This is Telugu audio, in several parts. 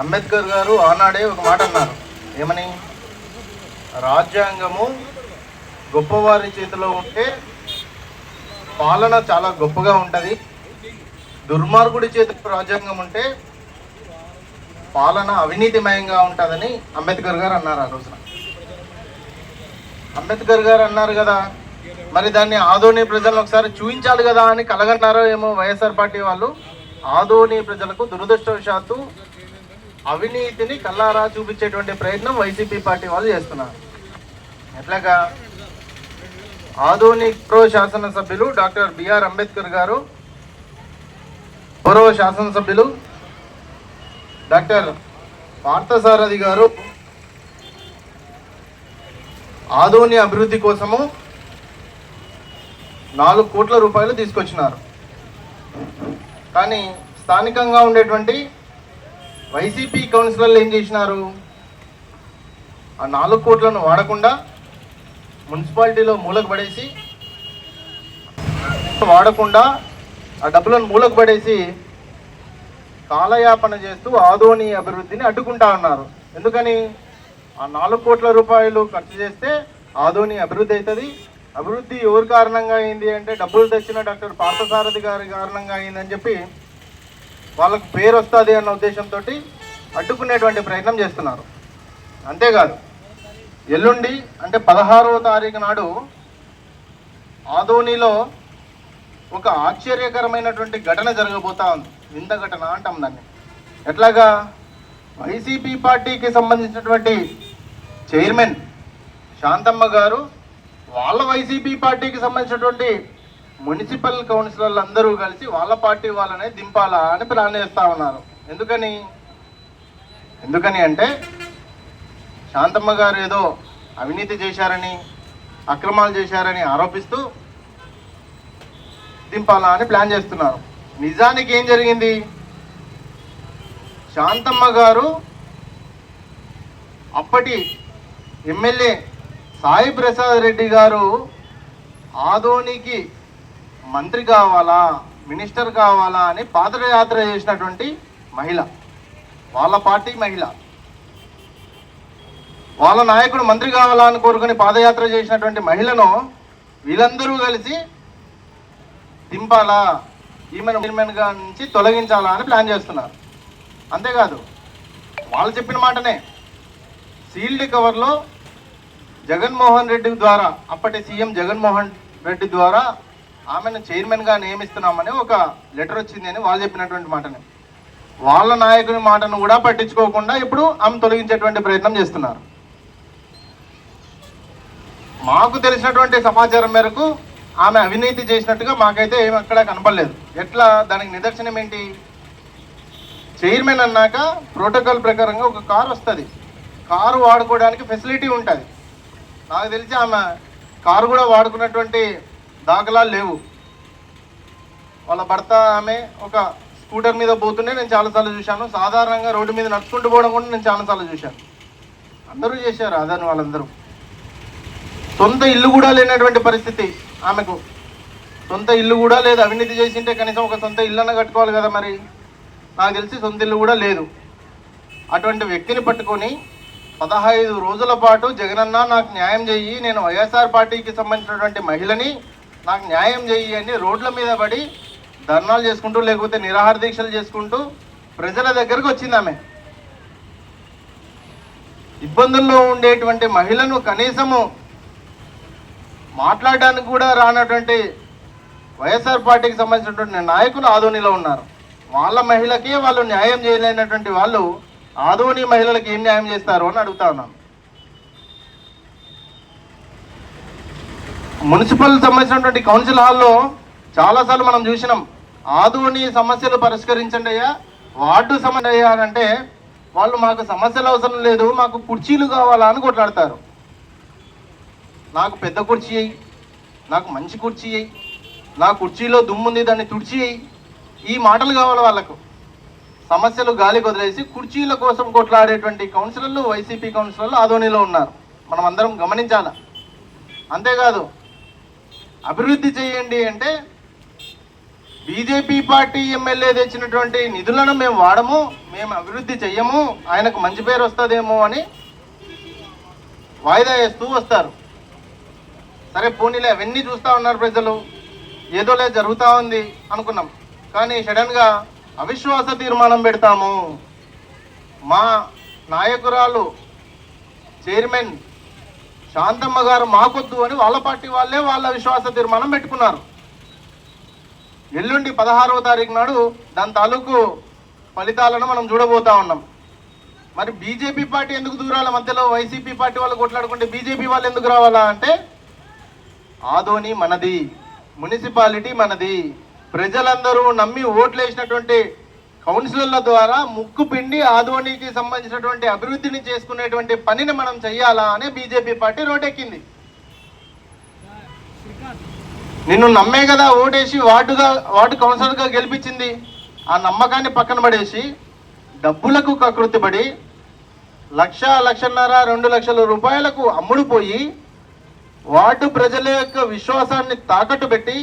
అంబేద్కర్ గారు ఆనాడే ఒక మాట అన్నారు. ఏమని? రాజ్యాంగము గొప్పవారి చేతిలో ఉంటే పాలన చాలా గొప్పగా ఉంటుంది. దుర్మార్గుడి చేతిలో రాజ్యాంగం ఉంటే పాలన అవినీతిమయంగా ఉంటుందని అంబేద్కర్ గారు అన్నారు ఆ రోజున. అంబేద్కర్ గారు అన్నారు కదా మరి దాన్ని ఆదోని ప్రజలను ఒకసారి చూపించాలి కదా అని కలగన్నారో ఏమో వైఎస్ఆర్ పార్టీ వాళ్ళు. ఆదోని ప్రజలకు దురదృష్టవశాత్తు అవినీతిని కల్లారా చూపించేటువంటి ప్రయత్నం వైసీపీ పార్టీ వాళ్ళు చేస్తున్నారు. ఎట్లాగా? ఆధునిక్ ప్రో శాసనసభ్యులు doctor B R Ambedkar garu పూర్వ శాసనసభ్యులు డాక్టర్ పార్థసారథి గారు ఆధుని అభివృద్ధి కోసము నాలుగు కోట్ల రూపాయలు తీసుకొచ్చినారు. కానీ స్థానికంగా ఉండేటువంటి వైసీపీ కౌన్సిలర్లు ఏం చేసినారు? ఆ నాలుగు కోట్లను వాడకుండా మున్సిపాలిటీలో మూలకు పడేసి వాడకుండా ఆ డబ్బులను మూలకు పడేసి కాలయాపన చేస్తూ ఆదోని అభివృద్ధిని అడ్డుకుంటా ఉన్నారు ఎందుకని? ఆ నాలుగు కోట్ల రూపాయలు ఖర్చు చేస్తే ఆదోని అభివృద్ధి అవుతుంది. అభివృద్ధి ఎవరి కారణంగా అయింది అంటే డబ్బులు తెచ్చిన డాక్టర్ పార్థసారథి గారి కారణంగా అయిందని చెప్పి వాళ్ళకు పేరు వస్తుంది అన్న ఉద్దేశంతో అడ్డుకునేటువంటి ప్రయత్నం చేస్తున్నారు. అంతేకాదు ఎల్లుండి అంటే పదహారవ తారీఖు నాడు ఆదోనిలో ఒక ఆశ్చర్యకరమైనటువంటి ఘటన జరగబోతా ఉంది. వింత ఘటన అంటాం దాన్ని. ఎట్లాగా? వైసీపీ పార్టీకి సంబంధించినటువంటి చైర్మన్ శాంతమ్మ గారు వాళ్ళ వైసీపీ పార్టీకి సంబంధించినటువంటి మున్సిపల్ కౌన్సిలర్లు అందరూ కలిసి వాళ్ళ పార్టీ వాళ్ళనే దింపాలా అని ప్లాన్ చేస్తా ఉన్నారు. ఎందుకని? ఎందుకని అంటే శాంతమ్మ గారు ఏదో అవినీతి చేశారని అక్రమాలు చేశారని ఆరోపిస్తూ దింపాలా అని ప్లాన్ చేస్తున్నారు. నిజానికి ఏం జరిగింది? శాంతమ్మ గారు అప్పటి ఎమ్మెల్యే సాయి ప్రసాద్ రెడ్డి గారు ఆదోనికి మంత్రి కావాలా మినిస్టర్ కావాలా అని పాదయాత్ర చేసినటువంటి మహిళ వాళ్ళ పార్టీ మహిళ. వాళ్ళ నాయకుడు మంత్రి కావాలా అని కోరుకుని పాదయాత్ర చేసినటువంటి మహిళను వీళ్ళందరూ కలిసి దింపాలా ఈమెను చైర్మన్గా నుంచి తొలగించాలా అని ప్లాన్ చేస్తున్నారు. అంతేకాదు వాళ్ళు చెప్పిన మాటనే సీల్డ్ కవర్లో జగన్మోహన్ రెడ్డి ద్వారా అప్పటి సీఎం జగన్మోహన్ రెడ్డి ద్వారా ఆమెను చైర్మన్గా నియమిస్తున్నామని ఒక లెటర్ వచ్చింది అని వాళ్ళు చెప్పినటువంటి మాటని. వాళ్ళ నాయకుని మాటను కూడా పట్టించుకోకుండా ఇప్పుడు ఆమె తొలగించేటువంటి ప్రయత్నం చేస్తున్నారు. మాకు తెలిసినటువంటి సమాచారం మేరకు ఆమె అవినీతి చేసినట్టుగా మాకైతే ఏమి అక్కడ కనపడలేదు. ఎట్లా దానికి నిదర్శనం ఏంటి? చైర్మన్ అన్నాక ప్రోటోకాల్ ప్రకారంగా ఒక కారు వస్తుంది. కారు వాడుకోవడానికి ఫెసిలిటీ ఉంటుంది. నాకు తెలిసి ఆమె కారు కూడా వాడుకున్నటువంటి దాఖలాలు లేవు. వాళ్ళ భర్త ఆమె ఒక స్కూటర్ మీద పోతుంటే నేను చాలాసార్లు చూశాను. సాధారణంగా రోడ్డు మీద నడుచుకుంటూ పోవడం కూడా నేను చాలాసార్లు చూశాను. అందరూ చేశారు అదని వాళ్ళందరూ. సొంత ఇల్లు కూడా లేనటువంటి పరిస్థితి ఆమెకు. సొంత ఇల్లు కూడా లేదు. అవినీతి చేసింటే కనీసం ఒక సొంత ఇల్లు అన్న కట్టుకోవాలి కదా మరి. నాకు తెలిసి సొంత ఇల్లు కూడా లేదు. అటువంటి వ్యక్తిని పట్టుకొని పదహైదు రోజుల పాటు జగనన్న నాకు న్యాయం చెయ్యి నేను వైఎస్ఆర్ పార్టీకి సంబంధించినటువంటి మహిళని నాకు న్యాయం చెయ్యి అని రోడ్ల మీద పడి ధర్నాలు చేసుకుంటూ లేకపోతే నిరాహార దీక్షలు చేసుకుంటూ ప్రజల దగ్గరకు వచ్చింది ఆమె ఇబ్బందుల్లో ఉండేటువంటి మహిళను కనీసము మాట్లాడడానికి కూడా రానటువంటి వైఎస్ఆర్ పార్టీకి సంబంధించినటువంటి నాయకులు ఆధోనిలో ఉన్నారు. వాళ్ళ మహిళకి వాళ్ళు న్యాయం చేయలేనటువంటి వాళ్ళు ఆదోని మహిళలకు ఏం న్యాయం చేస్తారు అని అడుగుతా ఉన్నాను. మున్సిపల్ సంబంధించినటువంటి కౌన్సిల్ హాల్లో చాలాసార్లు మనం చూసినాం. ఆదోని సమస్యలు పరిష్కరించండి అయ్యా వార్డు సమస్య అయ్యా అంటే వాళ్ళు మాకు సమస్యలు అవసరం లేదు మాకు కుర్చీలు కావాలా అని కొట్లాడతారు. నాకు పెద్ద కుర్చీ అయ్యి నాకు మంచి కుర్చీ అయ్యి నా కుర్చీలో దుమ్ముంది దాన్ని తుడిచి అయ్యి ఈ మాటలు కావాలి వాళ్ళకు. సమస్యలు గాలి వదిలేసి కుర్చీల కోసం కొట్లాడేటువంటి కౌన్సిలర్లు వైసీపీ కౌన్సిలర్లు ఆదోనిలో ఉన్నారు. మనం అందరం గమనించాల? అంతేకాదు అభివృద్ధి చేయండి అంటే బీజేపీ పార్టీ ఎమ్మెల్యే తెచ్చినటువంటి నిధులను మేము వాడము మేము అభివృద్ధి చెయ్యము ఆయనకు మంచి పేరు వస్తుందేమో అని వాయిదా వేస్తూ వస్తారు. సరే పోనీలే అవన్నీ చూస్తూ ఉన్నారు ప్రజలు. ఏదోలే జరుగుతూ ఉంది అనుకున్నాం. కానీ సడన్గా అవిశ్వాస తీర్మానం పెడతాము. మా నాయకురాలు చైర్మన్ శాంతమ్మ గారు మాకొద్దు అని వాళ్ళ పార్టీ వాళ్ళే వాళ్ళ విశ్వాస తీర్మానం పెట్టుకున్నారు. ఎల్లుండి పదహారవ తారీఖు నాడు దాని తాలూకు ఫలితాలను మనం చూడబోతా ఉన్నాం. మరి బీజేపీ పార్టీ ఎందుకు దూరాల మధ్యలో? వైసీపీ పార్టీ వాళ్ళు కొట్లాడుకుంటే బీజేపీ వాళ్ళు ఎందుకు రావాలా అంటే ఆదోని మనది మున్సిపాలిటీ మనది. ప్రజలందరూ నమ్మి ఓట్లు వేసినటువంటి కౌన్సిలర్ల ద్వారా ముక్కు పిండి ఆదోనికి సంబంధించినటువంటి అభివృద్ధిని చేసుకునేటువంటి పనిని మనం చెయ్యాలా అని బీజేపీ పార్టీ రోటెక్కింది. నిన్ను నమ్మే కదా ఓటేసి వార్డుగా వార్డు కౌన్సిలర్గా గెలిపించింది. ఆ నమ్మకాన్ని పక్కన పడేసి డబ్బులకు కకృతిపడి లక్ష లక్షన్నర రెండు లక్షల రూపాయలకు అమ్ముడుపోయి వార్డు ప్రజల యొక్క విశ్వాసాన్ని తాకట్టు పెట్టి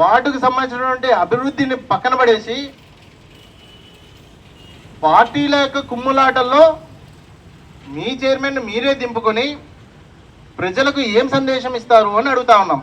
వార్డుకు సంబంధించినటువంటి అభివృద్ధిని పక్కన పడేసి పార్టీల యొక్క కుమ్ములాటల్లో మీ చైర్మన్ మీరే దింపుకొని ప్రజలకు ఏం సందేశం ఇస్తారు అని అడుగుతా ఉన్నాం.